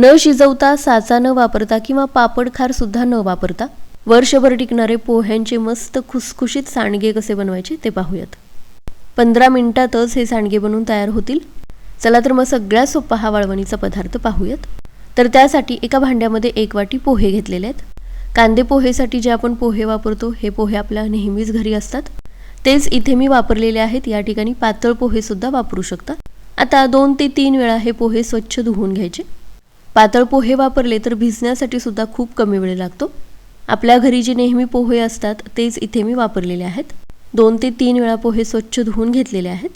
न शिजवता साचा न वापरता किंवा पापड खार सुद्धा न वापरता वर्षभर टिकणारे पोह्यांचे मस्त खुसखुशीत सांडगे कसे बनवायचे ते पाहूयात. पंधरा मिनिटातच हे सांडगे बनवून तयार होतील. चला तर मग सगळ्यात सोपा हा वाळवणीचा पदार्थ पाहूयात. तर त्यासाठी एका भांड्यामध्ये एक वाटी पोहे घेतलेले आहेत. कांदे पोहेसाठी जे आपण पोहे वापरतो हे पोहे आपल्या नेहमीच घरी असतात. तेच इथे मी वापरलेले आहेत. या ठिकाणी पातळ पोहे सुद्धा वापरू शकता. आता दोन ते तीन वेळा हे पोहे स्वच्छ धुवून घ्यायचे. पातळ पोहे वापरले तर भिजण्यासाठी सुद्धा खूप कमी वेळ लागतो. आपल्या घरी जे नेहमी पोहे असतात तेच इथे मी वापरलेले आहेत. दोन ते तीन वेळा पोहे स्वच्छ धुवून घेतलेले आहेत.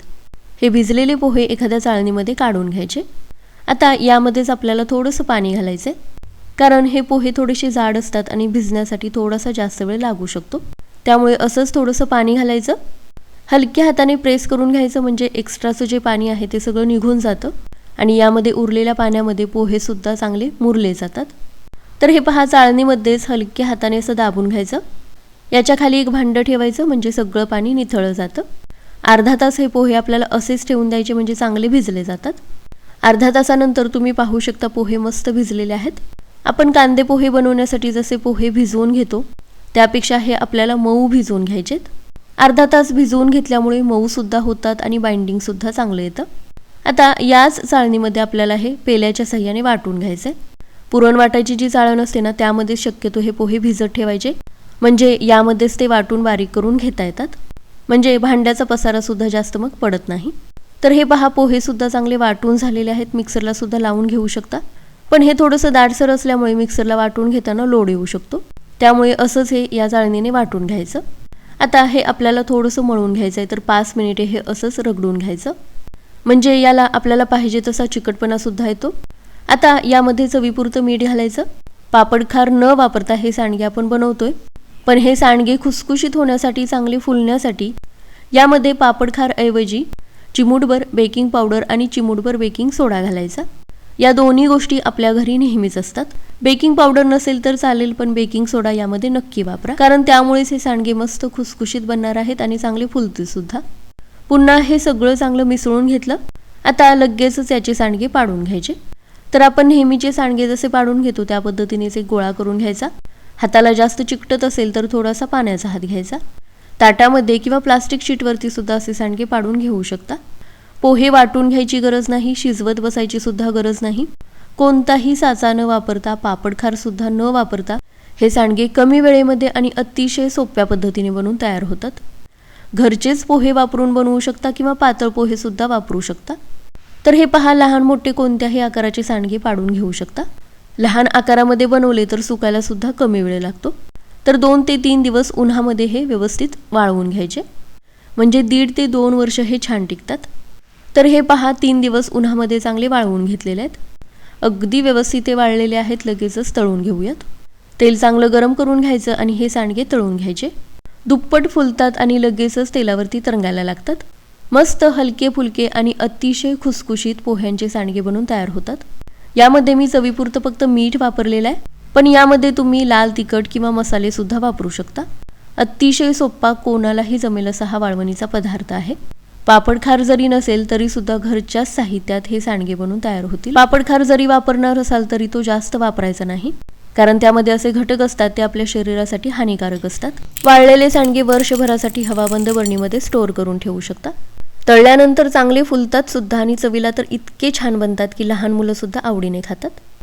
हे भिजलेले पोहे एखाद्या चाळणीमध्ये काढून घ्यायचे. आता यामध्येच आपल्याला थोडंसं पाणी घालायचं. आहे कारण हे पोहे थोडेसे जाड असतात आणि भिजण्यासाठी थोडासा जास्त वेळ लागू शकतो. त्यामुळे असंच थोडंसं पाणी घालायचं. हलक्या हाताने प्रेस करून घ्यायचं म्हणजे एक्स्ट्राचं जे पाणी आहे ते सगळं निघून जातं. आणि यामध्ये उरलेल्या पाण्यामध्ये पोहेसुद्धा चांगले मुरले जातात. तर हे पहा चाळणीमध्येच हलक्या हाताने असं दाबून घ्यायचं. याच्या खाली एक भांडं ठेवायचं म्हणजे सगळं पाणी निथळलं जातं. अर्धा तास हे पोहे आपल्याला असेच ठेवून द्यायचे म्हणजे चांगले भिजले जातात. अर्धा तासानंतर तुम्ही पाहू शकता पोहे मस्त भिजलेले आहेत. आपण कांदे पोहे बनवण्यासाठी जसे पोहे भिजवून घेतो त्यापेक्षा हे आपल्याला मऊ भिजवून घ्यायचेत. अर्धा तास भिजवून घेतल्यामुळे मऊसुद्धा होतात आणि बाइंडिंगसुद्धा चांगलं येतं. आता याच चाळणीमध्ये आपल्याला हे पेल्याच्या सह्याने वाटून घ्यायचं आहे पुरण वाटायची जी चाळण असते ना त्यामध्ये शक्यतो हे पोहे भिजत ठेवायचे. म्हणजे यामध्येच ते वाटून बारीक करून घेता येतात. म्हणजे भांड्याचा पसारासुद्धा जास्त मग पडत नाही. तर हे पहा पोहेसुद्धा चांगले वाटून झालेले आहेत. मिक्सरला सुद्धा लावून घेऊ शकता. पण हे थोडंसं दाटसर असल्यामुळे मिक्सरला वाटून घेताना लोड येऊ शकतो. त्यामुळे असंच हे या चाळणीने वाटून घ्यायचं. आता हे आपल्याला थोडंसं मळून घ्यायचं आहे तर पाच मिनिटे हे असंच रगडून घ्यायचं. म्हणजे याला आपल्याला पाहिजे तसा चिकटपणा सुद्धा येतो. आता यामध्ये चवीपुरतं मीठ घालायचं. पापड खार न वापरता हे सांडगे आपण बनवतोय. पण हे सांडगे खुसखुशीत होण्यासाठी चांगले फुलण्यासाठी यामध्ये पापडखार ऐवजी चिमूटभर बेकिंग पावडर आणि चिमूटभर बेकिंग सोडा घालायचा. या दोन्ही गोष्टी आपल्या घरी नेहमीच असतात. बेकिंग पावडर नसेल तर चालेल पण बेकिंग सोडा यामध्ये नक्की वापरा. कारण त्यामुळेच हे सांडगे मस्त खुसखुशीत बनणार आहेत आणि चांगले फुलतील सुद्धा. पुन्हा हे सगळं चांगलं मिसळून घेतलं आता लगेचच याचे सांडगे पाडून घ्यायचे. तर आपण नेहमीचे सांडगे जसे पाडून घेतो त्या पद्धतीनेच एक गोळा करून घ्यायचा. हाताला जास्त चिकटत असेल तर थोडासा पाण्याचा हात घ्यायचा. ताटामध्ये किंवा प्लास्टिक शीटवरती सुद्धा असे सांडगे पाडून घेऊ शकता. पोहे वाटून घ्यायची गरज नाही शिजवत बसायची सुद्धा गरज नाही. कोणताही साचा न वापरता पापडखार सुद्धा न वापरता हे सांडगे कमी वेळेमध्ये आणि अतिशय सोप्या पद्धतीने बनवून तयार होतात. घरचेच पोहे वापरून बनवू शकता किंवा पातळ पोहे सुद्धा वापरू शकता? तर हे पहा लहान मोठे कोणत्याही आकाराचे सांडगे पाडून घेऊ शकता? लहान आकारामध्ये बनवले तर सुकायला सुद्धा कमी वेळ लागतो. तर दोन ते तीन दिवस उन्हामध्ये हे व्यवस्थित वाळवून घ्यायचे. म्हणजे दीड ते दोन वर्ष हे छान टिकतात. तर हे पहा तीन दिवस उन्हामध्ये चांगले वाळवून घेतलेले आहेत. अगदी व्यवस्थित ते वाळलेले आहेत लगेचच तळून घेऊयात. तेल चांगलं गरम करून घ्यायचं आणि हे सांडगे तळून घ्यायचे. दुप्पट फुलतात आणि लगेचच तेलावरती तरंगायला लागतात. मस्त हलके फुलके आणि अतिशय खुसखुशीत पोह्यांचे सांडगे बनवून तयार होतात. यामध्ये मी चवीपुरतं फक्त मीठ वापरलेलं आहे पण यामध्ये तुम्ही लाल तिखट किंवा मसाले सुद्धा वापरू शकता. अतिशय सोप्पा कोणालाही जमेल असा हा वाळवणीचा पदार्थ आहे. पापडखार जरी नसेल तरी सुद्धा घरच्याच साहित्यात हे सांडगे बनवून तयार होतील. पापडखार जरी वापरणार असाल तरी तो जास्त वापरायचा नाही. कारण त्यामध्ये असे घटक असतात ते आपल्या शरीरासाठी हानिकारक असतात. वाळलेले सांडगे वर्षभरासाठी हवाबंद बरणीमध्ये स्टोअर करून ठेवू शकता तळल्यानंतर चांगले फुलतात सुद्धा आणि चवीला तर इतके छान बनतात की लहान मुलं सुद्धा आवडीने खातात.